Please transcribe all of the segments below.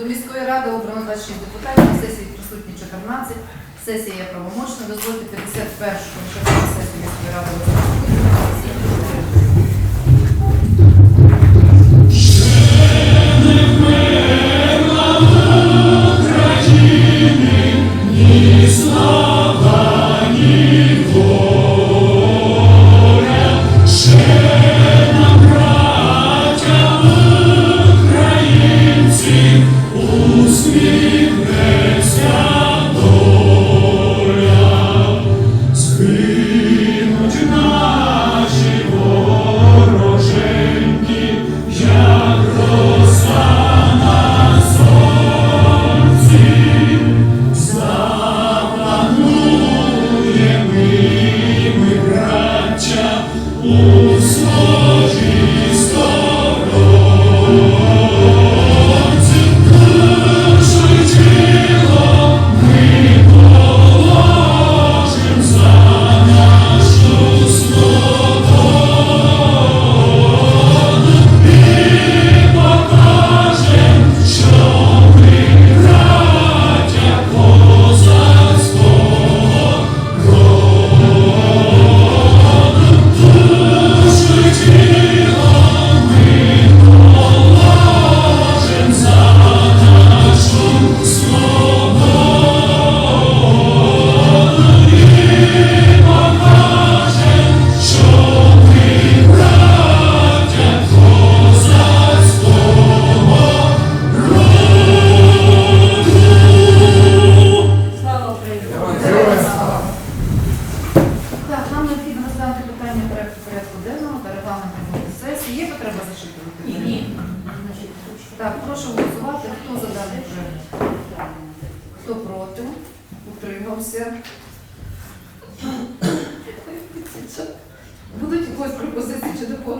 До міської ради обрано 26 депутатів, сесії присутні 14. Сесія є правомочна. Дозвольте 51-го сесії міської ради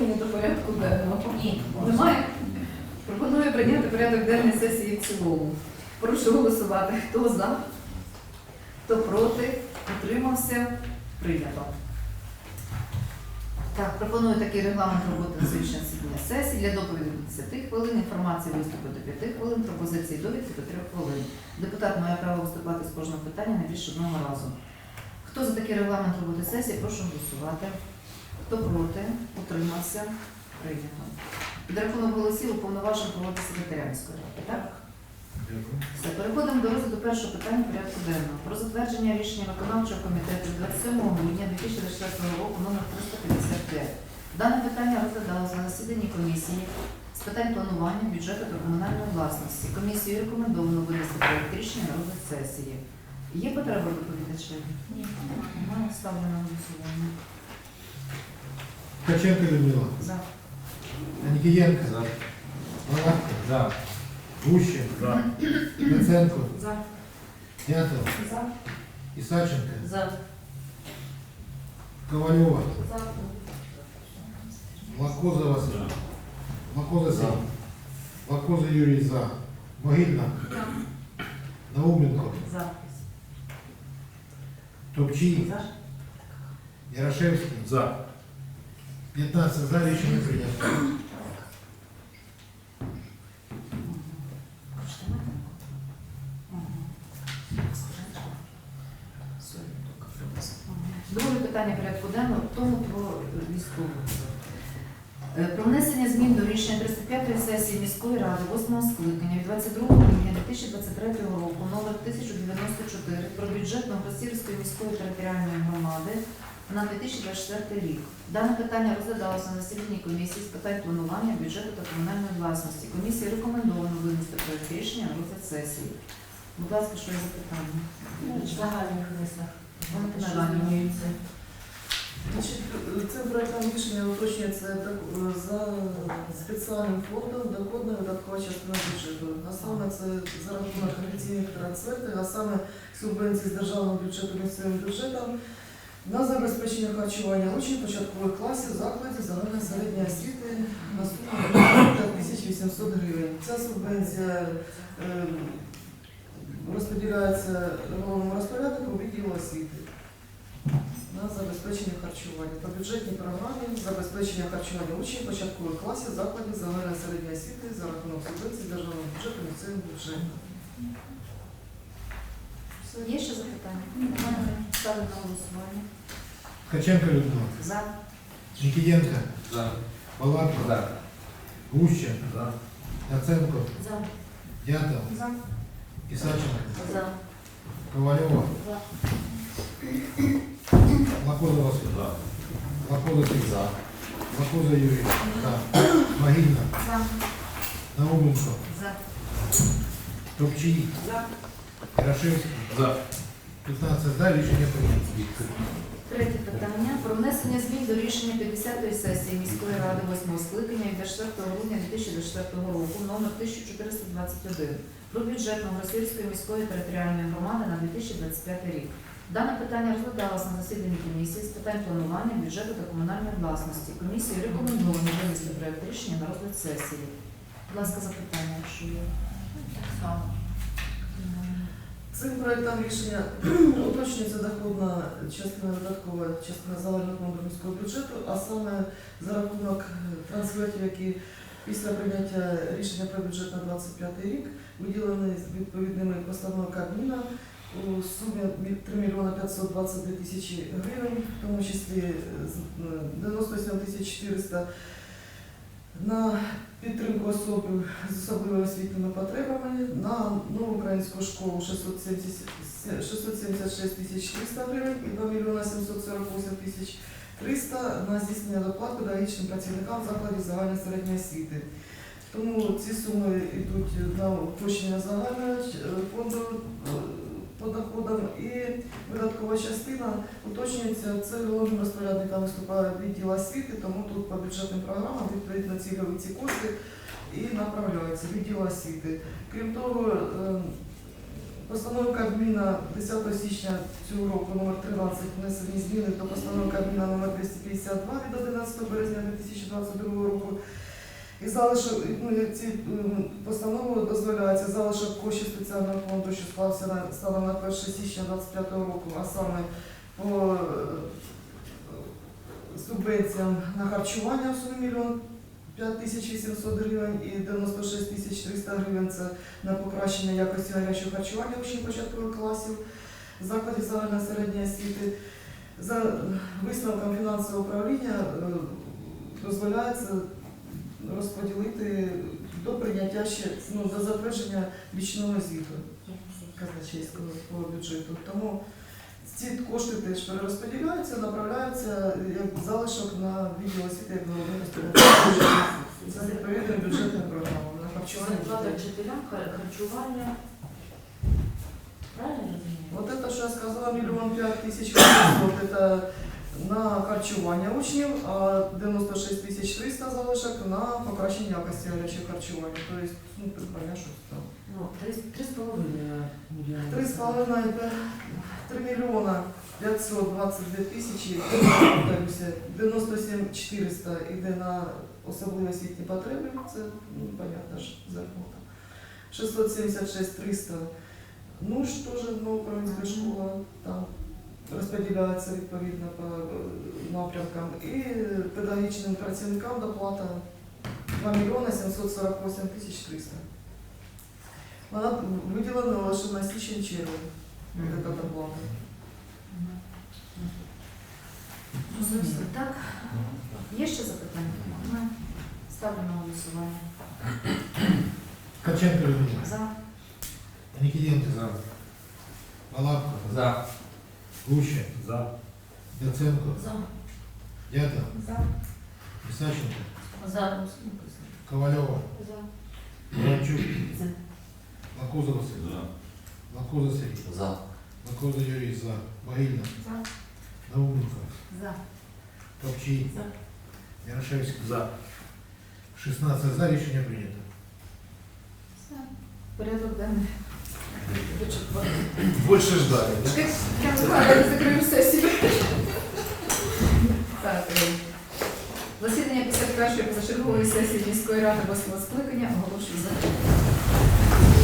доповнення до порядку денного? Ні. Немає? Пропоную прийняти порядок денний сесії в цілому. Прошу голосувати. Хто за? Хто проти? Утримався? Прийнято. Так, пропоную такий регламент роботи на сьогоднішнє засідання сесії для доповіді до 10 хвилин, інформації виступу до 5 хвилин, пропозиції довідки до 3 хвилин. Депутат має право виступати з кожного питання не більше одного разу. Хто за такий регламент роботи сесії, прошу голосувати. Хто проти? Утримався? Прийнято. Під рахунок голосів уповноважен проводити секретаря міської ради, так? Все, переходимо до розгляду першого питання порядку денного. Про затвердження рішення виконавчого комітету 27 грудня 2024 року номер 355. Дане питання розглядалося на засіданні комісії з питань планування бюджету та комунальної власності. Комісією рекомендовано винести проект рішення на розгляд сесії. Є потреба доповідачів? Ні. Немає. Ставлю на голосування. Ткаченко Людмила, За. Анікієнка, За. Палатка, За. Гущин, За. Яценко, За. Дятел, За. Ісаченко, За. Ковальова, За. Лакоза Василь, Лакоза Сім, Лакоза Юрій За, Могильна, Науменко, За. Топчій, За. Ярошевський, За. 15 за рішення прийнято. Друге питання порядку денного, в тому про військову. Е, Про внесення змін до рішення 35-ї сесії міської ради 8 скликання від 22 грудня 2023 року номер 1094 про бюджет Новосільської міської територіальної громади на 2024 рік. Дане питання розглядалося на засіданні комісії з питань планування бюджету та комунальної власності. Комісії рекомендовано винести проект рішення на розгляд сесії. Будь ласка, що є запитання? В загальних рисах. Значить, Цим проектом рішення уточнюється так, за спеціальним фондом доходна видаткова частина бюджету. А саме це за рахунок офіційних трансфертів, а саме субвенції з державного бюджету місцевим бюджетом на забезпечення харчування учнів початкових класів закладів загальної середньої освіти на суму 1800 гривень. Ця субвенція е, розподіляється головному розпоряднику відділу освіти. на забезпечення харчування. По бюджетній програмі забезпечення харчування учнів початкових класів закладів загальної середньої освіти за рахунок субвенцій з державного бюджету місцевим бюджетом. Є ще запитання? Немає. Ставлю на голосування. Ткаченко Людмила. За. Никитенко. За. Балакова. За. Гуща. За. Яценко. За. Дятел. За. Исаченко. За. Ковалева. За. Лакоза Василь. За. Лакоза Сергій. За. Лакоза Юрій. За. Могильна. За. Науменко. За. Топчій. За. Ярошевський. За. 15 за. Рішення прийнято. Третє питання про внесення змін до рішення 50-ї сесії міської ради 8 скликання від 4 грудня 2024 року номер 1421 про бюджет Новосільської міської територіальної громади на 2025 рік. Дане питання розглядалося на засіданні комісії з питань планування бюджету та комунальної власності. Комісії рекомендовано винести проект рішення на розгляд сесії. Будь ласка, запитання, якщо є. Так само. Цим проектом рішення уточнюється доходна частина додаткова частина загального фонду бюджету, а саме за рахунок е, трансфертів, які після прийняття рішення про бюджет на 25 рік виділені відповідними постановами Кабміна у сумі 3 мільйони 522 тисячі гривень, в тому числі е, з- е, 97 тисяч 400 на підтримку особи з особливими освітніми потребами на нову українську школу 676 тисяч 300 гривень і 2 мільйона 748 тисяч 300 на здійснення доплат педагогічним працівникам закладів загальної середньої освіти. Тому ці суми йдуть на уточнення загального е, фонду е, по доходам і видаткова частина уточнюється. Це головним розпорядником виступає відділ освіти, тому тут по бюджетним програмам відповідно цільові ці кошти і направляються відділ освіти. Крім того, е, постановою Кабміна 10 січня цього року номер 13 внесені зміни до постанови Кабміна номер 252 від 11 року. І залишок ну, ці м, постанови дозволяється залишок коштів спеціального фонду, що склався на станом на 1 січня 2025 року, а саме по е, субвенціям на харчування в сумі мільйон 5 тисяч 800 гривень і 96 тисяч 300 гривень це на покращення якості гарячого харчування учнів початкових класів закладів загальної середньої освіти. За висновком фінансового управління е, дозволяється розподілити до прийняття ще ну, до затвердження річного звіту казначейського по бюджету. Тому ці кошти теж перерозподіляються, направляються як залишок на відділ освіти як головний розпорядник за відповідним бюджетним програмам на харчування. Зарплата вчителям, харчування. Правильно розумію? Вот это, що я сказала, мільйон п'ять тисяч 800, это на харчування учнів, а 96 тисяч 300 залишок на покращення якості гарячого харчування. Тобто, ну, придбання щось там. Ну, три, три з половиною мільйони. Три з половиною, пе- три мільйона 522 тисячі, 97 400 йде на особливі освітні потреби, це, ну, понятно ж, зарплата. 676 300, ну, ж теж новоукраїнська школа, там розподіляється відповідно по е, напрямкам. І педагогічним працівникам доплата 2 мільйони 748 тисяч 300. Вона виділена лише на січень червень. Вот эта доплата. Зрозуміло. Так? Є ще запитання? Немає. Ставлю на голосування. Ткаченко Людмила. За. Никитенко. За. Балакова. За. Гуща. За. Яценко. За. Дятел. За. Исаченко. За. Ковалева. За. Иванчук. За. Лакоза Василь. За. Лакоза Сергій. За. Лакоза Юрій. За. Могильна. За. Науменко. За. Топчій. За. Ярошевський. За. 16 за. Рішення прийнято. Все. Порядок денний. Больше ждали. Засідання 51-ї позачергової сесії міської ради восьмого скликання оголошую закритим.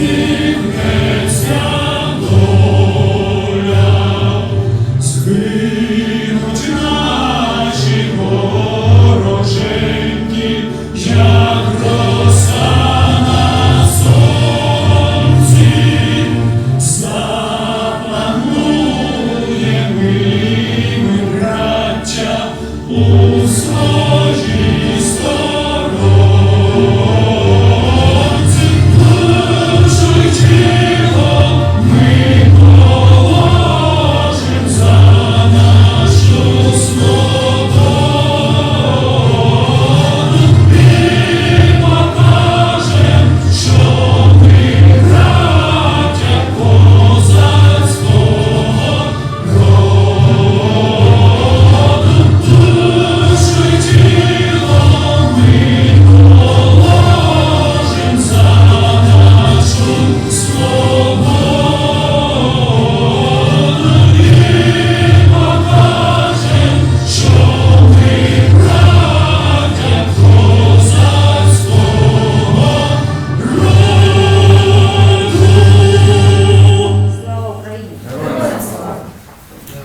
You.